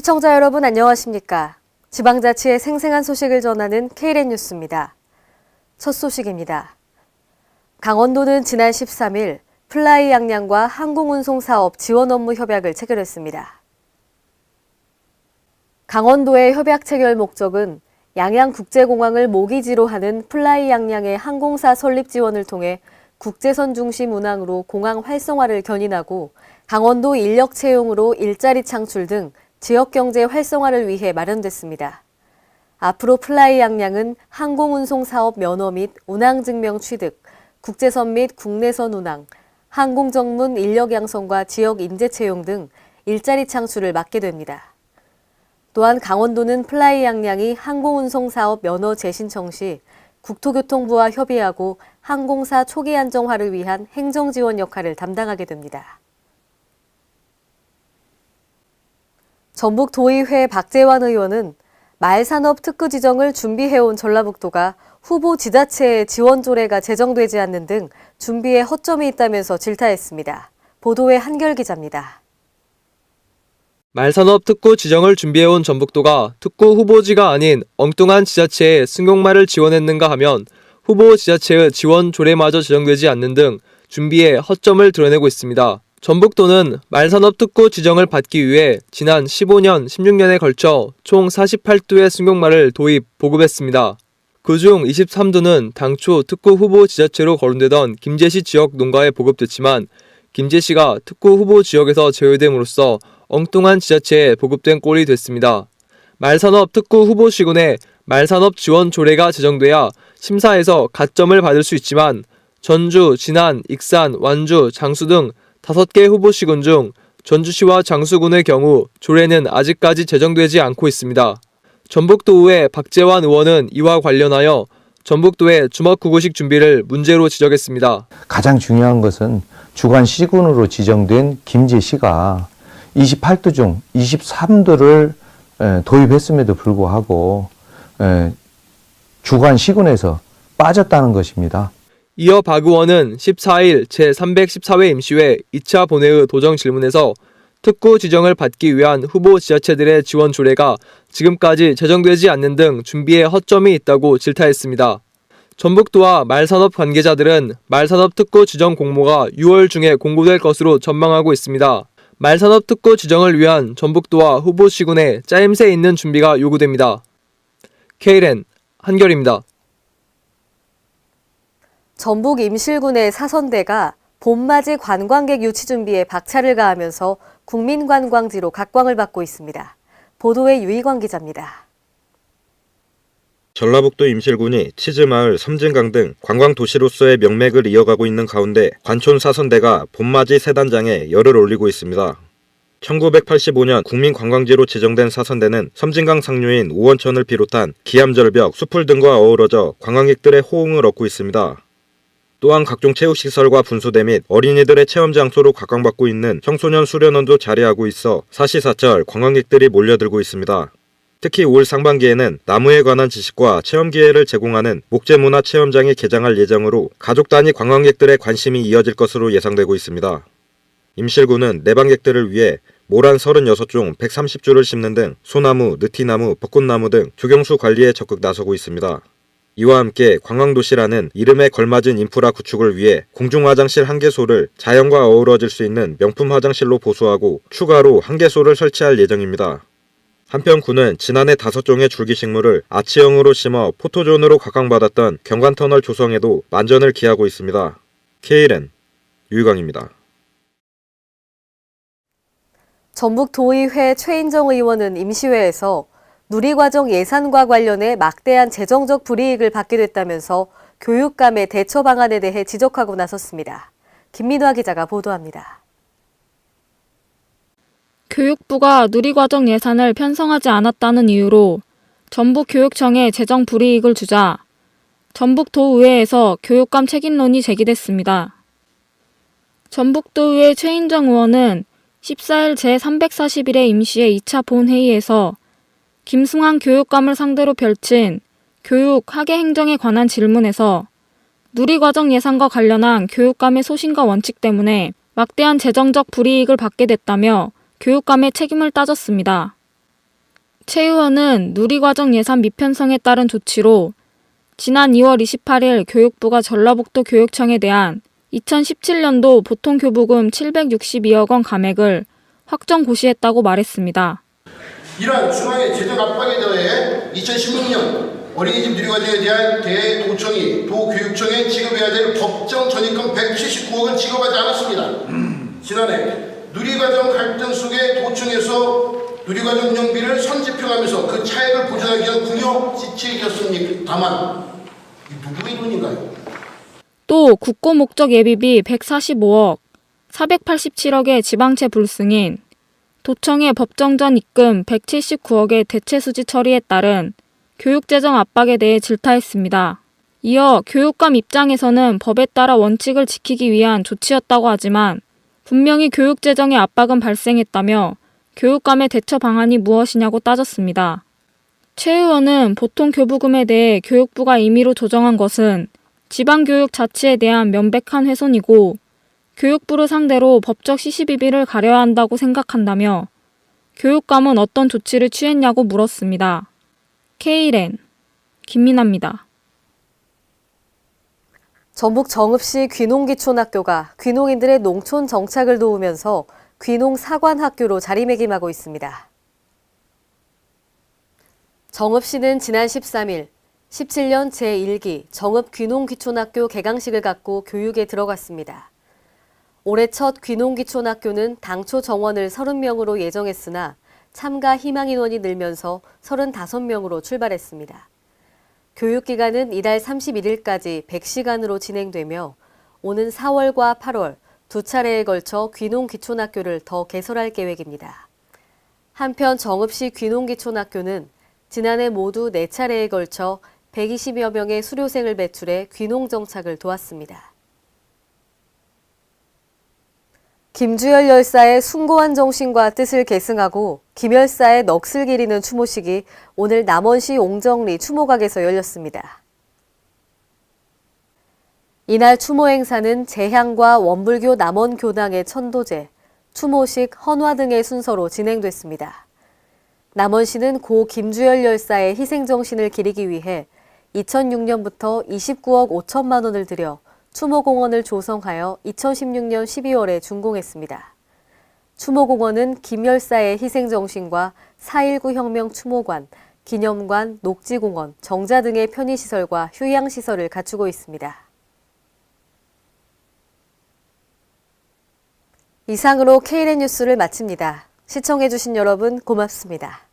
시청자 여러분 안녕하십니까? 지방자치의 생생한 소식을 전하는 KLN 뉴스입니다. 첫 소식입니다. 강원도는 지난 13일 플라이 양양과 항공운송 사업 지원 업무 협약을 체결했습니다. 강원도의 협약 체결 목적은 양양국제공항을 모기지로 하는 플라이 양양의 항공사 설립 지원을 통해 국제선 중심 운항으로 공항 활성화를 견인하고 강원도 인력 채용으로 일자리 창출 등 지역 경제 활성화를 위해 마련됐습니다. 앞으로 플라이 양양은 항공운송 사업 면허 및 운항 증명 취득, 국제선 및 국내선 운항, 항공 정문 인력 양성과 지역 인재 채용 등 일자리 창출을 맡게 됩니다. 또한 강원도는 플라이 양양이 항공운송 사업 면허 재신청 시 국토교통부와 협의하고 항공사 초기 안정화를 위한 행정 지원 역할을 담당하게 됩니다. 전북도의회 박재환 의원은 말산업 특구 지정을 준비해온 전라북도가 후보 지자체의 지원 조례가 제정되지 않는 등 준비에 허점이 있다면서 질타했습니다. 보도의 한결 기자입니다. 말산업 특구 지정을 준비해온 전북도가 특구 후보지가 아닌 엉뚱한 지자체에 승용말을 지원했는가 하면 후보 지자체의 지원 조례마저 제정되지 않는 등 준비에 허점을 드러내고 있습니다. 전북도는 말산업 특구 지정을 받기 위해 지난 15년, 16년에 걸쳐 총 48두의 승용말을 도입, 보급했습니다. 그중 23두는 당초 특구 후보 지자체로 거론되던 김제시 지역 농가에 보급됐지만 김제시가 특구 후보 지역에서 제외됨으로써 엉뚱한 지자체에 보급된 꼴이 됐습니다. 말산업 특구 후보 시군에 말산업 지원 조례가 제정돼야 심사에서 가점을 받을 수 있지만 전주, 진안, 익산, 완주, 장수 등 다섯 개 후보 시군 중 전주시와 장수군의 경우 조례는 아직까지 제정되지 않고 있습니다. 전북도의회 박재환 의원은 이와 관련하여 전북도의 주먹구구식 준비를 문제로 지적했습니다. 가장 중요한 것은 주관 시군으로 지정된 김제시가 28도 중 23도를 도입했음에도 불구하고 에, 주관 시군에서 빠졌다는 것입니다. 이어 박 의원은 14일 제314회 임시회 2차 본회의 도정 질문에서 특구 지정을 받기 위한 후보 지자체들의 지원 조례가 지금까지 제정되지 않는 등 준비에 허점이 있다고 질타했습니다. 전북도와 말산업 관계자들은 말산업 특구 지정 공모가 6월 중에 공고될 것으로 전망하고 있습니다. 말산업 특구 지정을 위한 전북도와 후보 시군의 짜임새 있는 준비가 요구됩니다. KLN 한결입니다. 전북 임실군의 사선대가 봄맞이 관광객 유치 준비에 박차를 가하면서 국민관광지로 각광을 받고 있습니다. 보도의 유희광 기자입니다. 전라북도 임실군이 치즈마을, 섬진강 등 관광 도시로서의 명맥을 이어가고 있는 가운데 관촌 사선대가 봄맞이 세단장에 열을 올리고 있습니다. 1985년 국민관광지로 지정된 사선대는 섬진강 상류인 우원천을 비롯한 기암절벽, 수풀 등과 어우러져 관광객들의 호응을 얻고 있습니다. 또한 각종 체육시설과 분수대 및 어린이들의 체험 장소로 각광받고 있는 청소년 수련원도 자리하고 있어 사시사철 관광객들이 몰려들고 있습니다. 특히 올 상반기에는 나무에 관한 지식과 체험 기회를 제공하는 목재문화 체험장이 개장할 예정으로 가족 단위 관광객들의 관심이 이어질 것으로 예상되고 있습니다. 임실군은 내방객들을 위해 모란 36종 130주를 심는 등 소나무, 느티나무, 벚꽃나무 등 조경수 관리에 적극 나서고 있습니다. 이와 함께 관광도시라는 이름에 걸맞은 인프라 구축을 위해 공중 화장실 한 개소를 자연과 어우러질 수 있는 명품 화장실로 보수하고 추가로 한 개소를 설치할 예정입니다. 한편 군은 지난해 다섯 종의 줄기식물을 아치형으로 심어 포토존으로 각광받았던 경관터널 조성에도 만전을 기하고 있습니다. KLN 유희광입니다. 전북도의회 최인정 의원은 임시회에서 누리과정 예산과 관련해 막대한 재정적 불이익을 받게 됐다면서 교육감의 대처 방안에 대해 지적하고 나섰습니다. 김민화 기자가 보도합니다. 교육부가 누리과정 예산을 편성하지 않았다는 이유로 전북교육청에 재정 불이익을 주자 전북도의회에서 교육감 책임론이 제기됐습니다. 전북도의회 최인정 의원은 14일 제341회 임시회 2차 본회의에서 김승환 교육감을 상대로 펼친 교육 학예 행정에 관한 질문에서 누리과정 예산과 관련한 교육감의 소신과 원칙 때문에 막대한 재정적 불이익을 받게 됐다며 교육감의 책임을 따졌습니다. 최 의원은 누리과정 예산 미편성에 따른 조치로 지난 2월 28일 교육부가 전라북도 교육청에 대한 2017년도 보통교부금 762억 원 감액을 확정 고시했다고 말했습니다. 이러한 중앙의 재정 압박에 더해 2016년 어린이집 누리과정에 대한 대도청이 도교육청에 지급해야 될 법정 전입금 179억을 지급하지 않았습니다. 지난해 누리과정 갈등 속에 도청에서 누리과정 운영비를 선지평하면서 그 차액을 보전하기 위한 궁여 지책이었습니다. 다만 이 누구의 돈인가요? 또 국고 목적 예비비 145억, 487억의 지방채 불승인, 도청의 법정전 입금 179억의 대체 수지 처리에 따른 교육재정 압박에 대해 질타했습니다. 이어 교육감 입장에서는 법에 따라 원칙을 지키기 위한 조치였다고 하지만 분명히 교육재정의 압박은 발생했다며 교육감의 대처 방안이 무엇이냐고 따졌습니다. 최 의원은 보통 교부금에 대해 교육부가 임의로 조정한 것은 지방교육 자치에 대한 명백한 훼손이고 교육부를 상대로 법적 시시비비를 가려야 한다고 생각한다며 교육감은 어떤 조치를 취했냐고 물었습니다. K랜 김민아입니다. 전북 정읍시 귀농기촌학교가 귀농인들의 농촌 정착을 도우면서 귀농 사관학교로 자리매김하고 있습니다. 정읍시는 지난 13일 17년 제1기 정읍 귀농기촌학교 개강식을 갖고 교육에 들어갔습니다. 올해 첫 귀농기촌학교는 당초 정원을 30명으로 예정했으나 참가 희망 인원이 늘면서 35명으로 출발했습니다. 교육 기간은 이달 31일까지 100시간으로 진행되며 오는 4월과 8월 두 차례에 걸쳐 귀농기촌학교를 더 개설할 계획입니다. 한편 정읍시 귀농기촌학교는 지난해 모두 4차례에 걸쳐 120여 명의 수료생을 배출해 귀농 정착을 도왔습니다. 김주열 열사의 숭고한 정신과 뜻을 계승하고 김열사의 넋을 기리는 추모식이 오늘 남원시 옹정리 추모각에서 열렸습니다. 이날 추모 행사는 재향과 원불교 남원 교당의 천도제, 추모식, 헌화 등의 순서로 진행됐습니다. 남원시는 고 김주열 열사의 희생정신을 기리기 위해 2006년부터 29억 5천만 원을 들여 추모공원을 조성하여 2016년 12월에 준공했습니다. 추모공원은 김열사의 희생정신과 4.19 혁명 추모관, 기념관, 녹지공원, 정자 등의 편의시설과 휴양시설을 갖추고 있습니다. 이상으로 K랜 뉴스를 마칩니다. 시청해주신 여러분 고맙습니다.